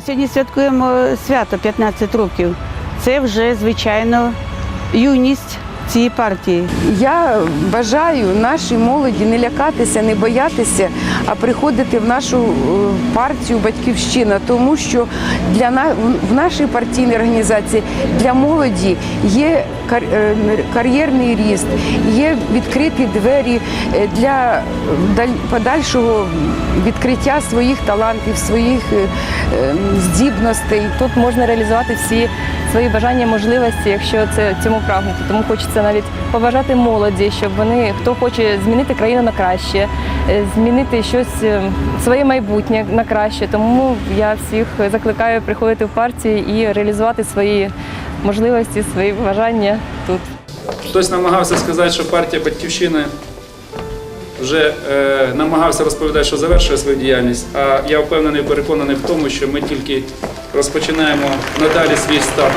сьогодні святкуємо свято 15 років. Це вже звичайно юність цієї партії. Я бажаю нашій молоді не лякатися, не боятися, а приходити в нашу е, партію Батьківщина, тому що для на в нашій партійній організації для молоді є кар'єрний ріст, є відкриті двері е, для подальшого відкриття своїх талантів, своїх е, е, здібностей. Тут можна реалізувати всі свої бажання, можливості, якщо це цьому прагнути. Тому хочеться навіть побажати молоді, щоб вони, хто хоче змінити країну на краще, е, змінити щось е, своє майбутнє на краще. Тому я всіх закликаю приходити в партію і реалізувати свої можливості, свої бажання тут. Хтось намагався сказати, що партія Батьківщини вже е, намагався розповідати, що завершує свою діяльність. А я впевнений, переконаний в тому, що ми тільки розпочинаємо надалі свій старт.